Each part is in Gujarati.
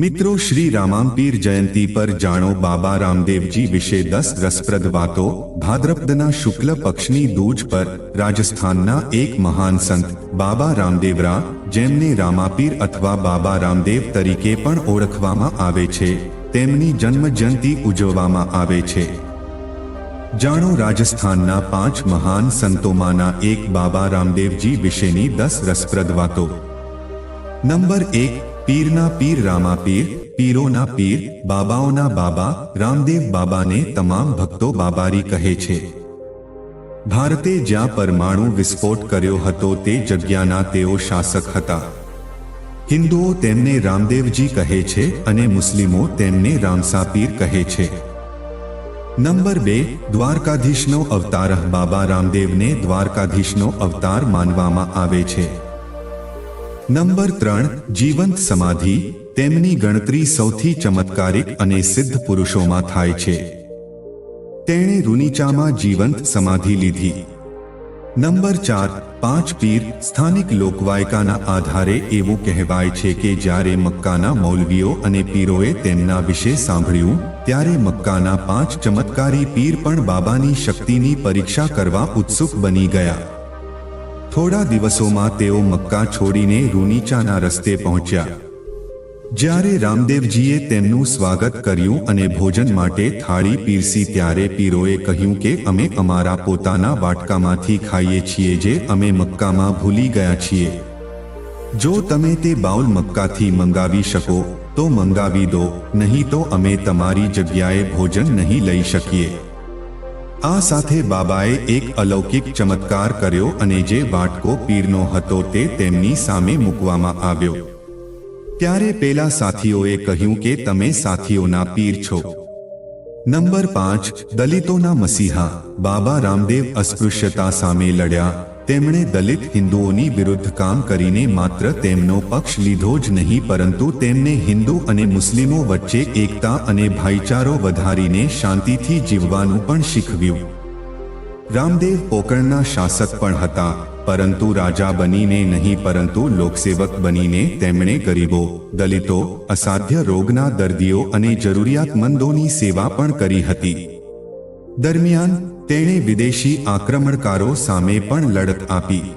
મિત્રો શ્રી રામાંપીર જયંતી પર જાણો બાબા રામદેવજી વિશે દસ રસપ્રદ વાતો. ભાદ્રપદના શુક્લ પક્ષની દૂજ પર રાજસ્થાનના એક મહાન સંત, બાબા રામદેવરા, જેમને રામાપીર અથવા બાબા રામદેવ તરીકે પણ ઓળખવામાં આવે છે. તેમની જન્મ જયંતી ઉજવવામાં આવે છે. જાણો રાજસ્થાનના પાંચ મહાન સંતોમાંના એક બાબા રામદેવજી વિશેની દસ રસપ્રદ વાતો. નંબર એક પીરના પીર રામા પીર, પીરોના પીર, બાબાઓના બાબા, રામદેવ બાબાને તમામ ભક્તો બાબારી કહે છે. ભારતે જ્યાં પરમાણુ વિસ્ફોટ કર્યો હતો તે જગ્યાના તેઓ શાસક હતા. હિન્દુઓ તેમને રામદેવજી કહે છે અને મુસ્લિમો તેમને રામસાપીર કહે છે. નંબર બે, દ્વારકાધીશનો અવતાર. બાબા રામદેવને દ્વારકાધીશનો અવતાર માનવામાં આવે છે. નંબર ત્રણ, જીવંત સમાધિ, તેમની ગણતરી સૌથી ચમત્કારિક અને સિદ્ધ પુરુષોમાં થાય છે. તેણે રૂનીચામાં જીવંત સમાધિ લીધી. નંબર ચાર, પાંચ પીર, સ્થાનિક લોકવાયકાના આધારે એવું કહેવાય છે કે જ્યારે મક્કાના મૌલવીઓ અને પીરોએ તેમના વિશે સાંભળ્યું, ત્યારે મક્કાના પાંચ ચમત્કારી પીર પણ બાબાની શક્તિની પરીક્ષા કરવા ઉત્સુક બની ગયા. થોડા દિવસોમાં તેઓ મક્કા છોડીને રૂનીચાના રસ્તે પહોંચ્યા. જ્યારે રામદેવજીએ તેમનું સ્વાગત કર્યું અને ભોજન માટે થાળી પીરસી ત્યારે પીરોએ કહ્યું કે અમે અમારા પોતાના વાટકામાંથી ખાઈએ છીએ જે અમે મક્કામાં ભૂલી ગયા છીએ. જો તમે તે બાઉલ મક્કાથી મંગાવી શકો, તો મંગાવી દો, નહીં તો અમે તમારી જગ્યાએ ભોજન નહીં લઈ શકીએ. આ સાથે બાબાએ એક અલૌકિક ચમત્કાર કર્યો અને જે વાટકો પીરનો હતો તે તેમની સામે મૂકવામાં આવ્યો. ત્યારે પેલા સાથીઓએ કહ્યું કે તમે સાથીઓના પીર છો. નંબર પાંચ, દલિતોના મસીહા. બાબા રામદેવ અસ્પૃશ્યતા સામે લડ્યા. તેમણે દલિત હિન્દુઓની વિરુદ્ધ કામ કરીને માત્ર તેમનો પક્ષ લીધો જ નહીં, પરંતુ તેમને હિન્દુ અને મુસ્લિમો વચ્ચે એકતા અને ભાઈચારો વધારીને શાંતિથી જીવવાનું પણ શીખવ્યું. રામદેવ પોકણના શાસક પણ હતા, પરંતુ રાજા બનીને નહીં, પરંતુ લોકસેવક બનીને તેમણે ગરીબો, દલિતો, અસાધ્ય રોગના દર્દીઓ અને જરૂરિયાતમંદોની સેવા પણ કરી હતી. દરમિયાન તેણે વિદેશી આક્રમણકારો સામે પણ લડત આપી.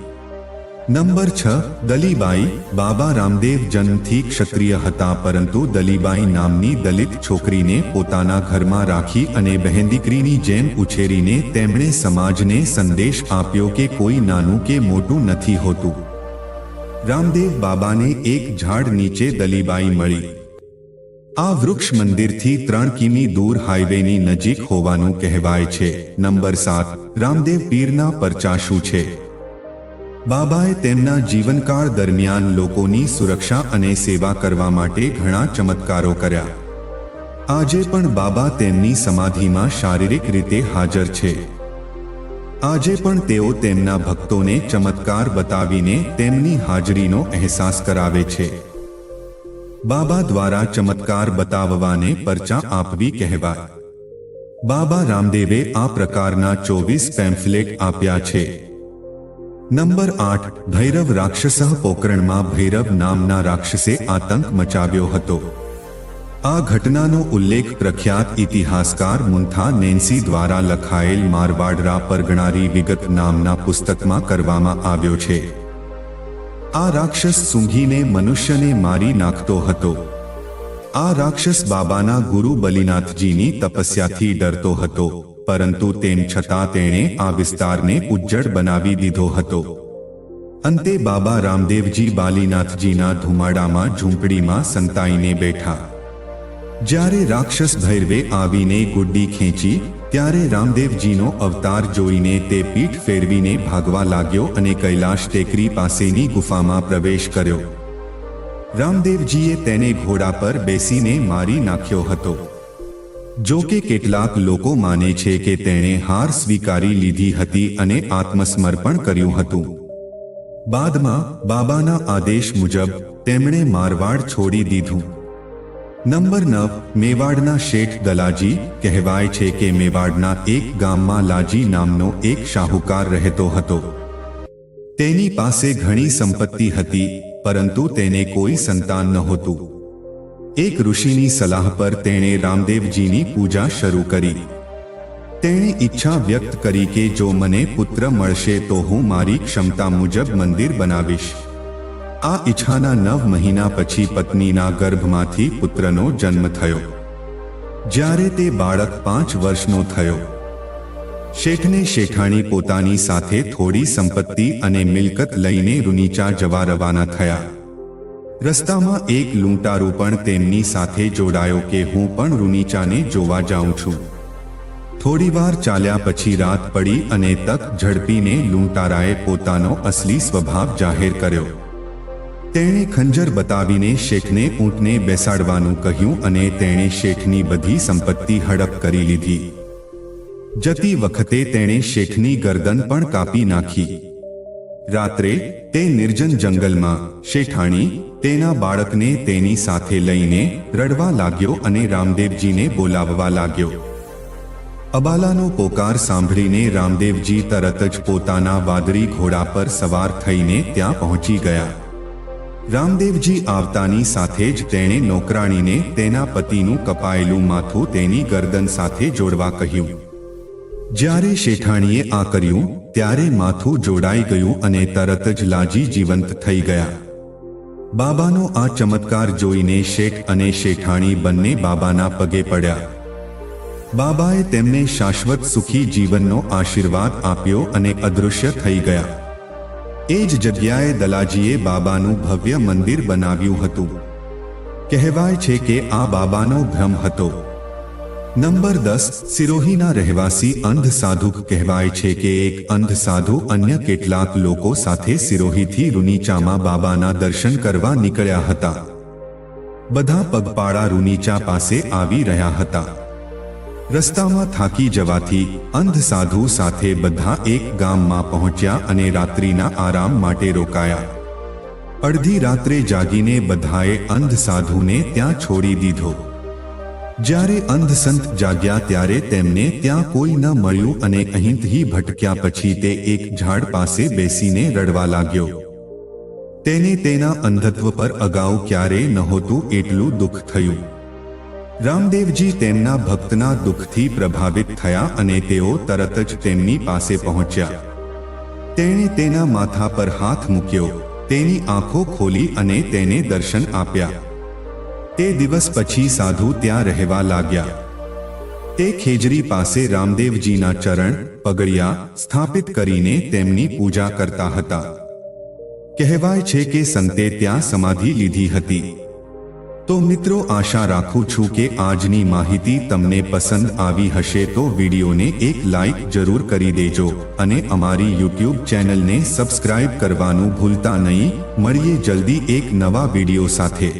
નંબર છ, દલીબાઈ બાબા રામદેવ જન્મથી ક્ષત્રિય હતા પરંતુ દલીબાઈ નામની દલિત છોકરીને પોતાના ઘરમાં રાખી અને બહેન દીકરીની જેમ ઉછેરીને તેમણે સમાજને સંદેશ આપ્યો કે કોઈ નાનું કે મોટું નથી હોતું. રામદેવ બાબાને એક ઝાડ નીચે દલીબાઈ મળી. આ વૃક્ષ મંદિરથી ત્રણ કિમી દૂર હાઈવેની નજીક હોવાનું કહેવાય છે. નંબર સાત, રામદેવ પીરના પરચાશુ છે. બાબાએ તેમના જીવનકાળ દરમિયાન લોકોની સુરક્ષા અને સેવા કરવા માટે ઘણા ચમત્કારો કર્યા. આજે પણ બાબા તેમની સમાધિમાં શારીરિક રીતે હાજર છે. આજે પણ તેઓ તેમના ભક્તોને ચમત્કાર બતાવીને તેમની હાજરીનો અહેસાસ કરાવે છે. બાબા દ્વારા ચમત્કાર બતાવવાને પરચા આપવી કહેવાય. બાબા રામદેવે આ પ્રકારના ચોવીસ પેમ્ફલેટ આપ્યા છે. નંબર આઠ, ભૈરવ રાક્ષસ પોકરણમાં ભૈરવ નામના રાક્ષસે આતંક મચાવ્યો હતો. આ ઘટનાનો ઉલ્લેખ પ્રખ્યાત ઇતિહાસકાર મુન્થા નેન્સી દ્વારા લખાયેલ મારવાડરા પરગણારી વિગત નામના પુસ્તકમાં કરવામાં આવ્યો છે. આ રાક્ષસ સૂંઘીને મનુષ્યને મારી નાખતો હતો. આ રાક્ષસ બાબાના ગુરુ બલિનાથજીની તપસ્યાથી ડરતો હતો, પરંતુ તેમ છતાં તેણે આ વિસ્તારને ઉજ્જડ બનાવી દીધો હતો. અંતે બાબા રામદેવજી બાલીનાથજીના ધુમાડામાં ઝૂંપડીમાં સંતાઈને બેઠા. જ્યારે રાક્ષસ ભૈરવે આવીને ગુડ્ડી ખેંચી ત્યારે રામદેવજીનો અવતાર જોઈને તે પીઠ ફેરવીને ભાગવા લાગ્યો અને કૈલાશ ટેકરી પાસેની ગુફામાં પ્રવેશ કર્યો. રામદેવજીએ તેને ઘોડા પર બેસીને મારી નાખ્યો હતો. જો કે કેટલાક લોકો માને છે કે તેણે હાર સ્વીકારી લીધી હતી અને આત્મસમર્પણ કર્યું હતું. બાદમાં બાબાના આદેશ મુજબ તેમણે મારવાડ છોડી દીધું. નંબર નવ, મેવાડના શેઠ દલાજી કહેવાય છે કે મેવાડના એક ગામમાં લાજી નામનો એક શાહુકાર રહેતો હતો. તેની પાસે ઘણી સંપત્તિ હતી, પરંતુ તેને કોઈ સંતાન નહોતું. એક ઋષિની સલાહ પર તેણે રામદેવજીની પૂજા શરૂ કરી. તેણે ઈચ્છા વ્યક્ત કરી કે જો મને પુત્ર મળશે તો હું મારી ક્ષમતા મુજબ મંદિર બનાવીશ. આ ઈચ્છાના નવ મહિના પછી પત્નીના ગર્ભમાંથી પુત્રનો જન્મ થયો. જ્યારે તે બાળક પાંચ વર્ષનો થયો. શેઠને શેઠાણી પોતાની સાથે થોડી સંપત્તિ અને મિલકત લઈને રૂનીચા જવા રવાના થયા. રસ્તામાં એક લૂંટારો પણ તેમની સાથે જોડાયો કે હું પણ રૂનીચાને જોવા જાઉં છું. થોડીવાર ચાલ્યા પછી રાત પડી અને તક ઝડપીને લૂંટારાએ પોતાનો અસલી સ્વભાવ જાહેર કર્યો. તેણે ખંજર બતાવીને શેઠને ઊંટને બેસાડવાનું કહ્યું અને તેણે શેઠની બધી સંપત્તિ હડપ કરી લીધી. જતી વખતે તેણે શેઠની ગરદન પણ કાપી નાખી. રાત્રે તે નિર્જન જંગલમાં શેઠાણી તેના બાળકને તેની સાથે લઈને રડવા લાગ્યો અને રામદેવજીને બોલાવવા લાગ્યો. અબાલાનો પોકાર સાંભળીને રામદેવજી તરત જ પોતાના વાદળી ઘોડા પર સવાર થઈને ત્યાં પહોંચી ગયા. રામદેવજી આવતાની સાથે જ તેણે નોકરાણીને તેના પતિનું કપાયેલું માથું તેની ગરદન સાથે જોડવા કહ્યું. જ્યારે શેઠાણીએ આ કર્યું, ત્યારે માથું જોડાઈ ગયું અને તરત જ લાજી જીવંત થઈ ગયા. બાબાનો આ ચમત્કાર જોઈને શેઠ અને શેઠાણી બંને બાબાના પગે પડ્યા. બાબાએ તેમને શાશ્વત સુખી જીવનનો આશીર્વાદ આપ્યો અને અદૃશ્ય થઈ ગયા. એ જ જગ્યાએ દલાજીએ બાબાનું ભવ્ય મંદિર બનાવ્યું હતું. કહેવાય છે કે આ બાબાનો ભ્રમ હતો. નંબર દસ, સિરોહીના રહેવાસી અંધ સાધુ કહેવાય છે કે એક અંધ સાધુ અન્ય કેટલાક લોકો સાથે સિરોહીથી રૂનીચામાં બાબાના દર્શન કરવા નીકળ્યા હતા. બધા પગપાળા રૂનીચા પાસે આવી રહ્યા હતા. રસ્તામાં થાકી જવાથી અંધ સાધુ સાથે બધા એક ગામમાં પહોંચ્યા અને રાત્રિના આરામ માટે રોકાયા. અડધી રાત્રે જાગીને બધાએ અંધ સાધુને ત્યાં છોડી દીધો. જ્યારે અંધ સંત જાગ્યા ત્યારે તેમને ત્યાં કોઈ ન મળ્યું અને અહીંથી ભટક્યા પછી તે એક ઝાડ પાસે બેસીને રડવા લાગ્યો. તેને તેના અંધત્વ પર અગાઉ ક્યારેય નહોતું એટલું દુઃખ થયું. રામદેવજી તેમના ભક્તના દુઃખથી પ્રભાવિત થયા અને તેઓ તરત જ તેમની પાસે પહોંચ્યા. તેણે તેના માથા પર હાથ મૂક્યો, તેની આંખો ખોલી અને તેને દર્શન આપ્યા. તે દિવસ પછી સાધુ ત્યાં રહેવા લાગ્યા. તે ખેજરી પાસે રામદેવજીના ચરણ, પગડિયા સ્થાપિત કરીને તેમની પૂજા કરતા હતા. કહેવાય છે કે સંતે ત્યાં સમાધિ લીધી હતી. તો મિત્રો આશા રાખું છું કે આજની માહિતી તમને પસંદ આવી હશે તો વિડીયોને એક લાઈક જરૂર કરી દેજો અને અમારી યુટ્યુબ ચેનલને સબસ્ક્રાઇબ કરવાનું ભૂલતા નહીં. મળીએ જલ્દી એક નવા વીડિયો સાથે.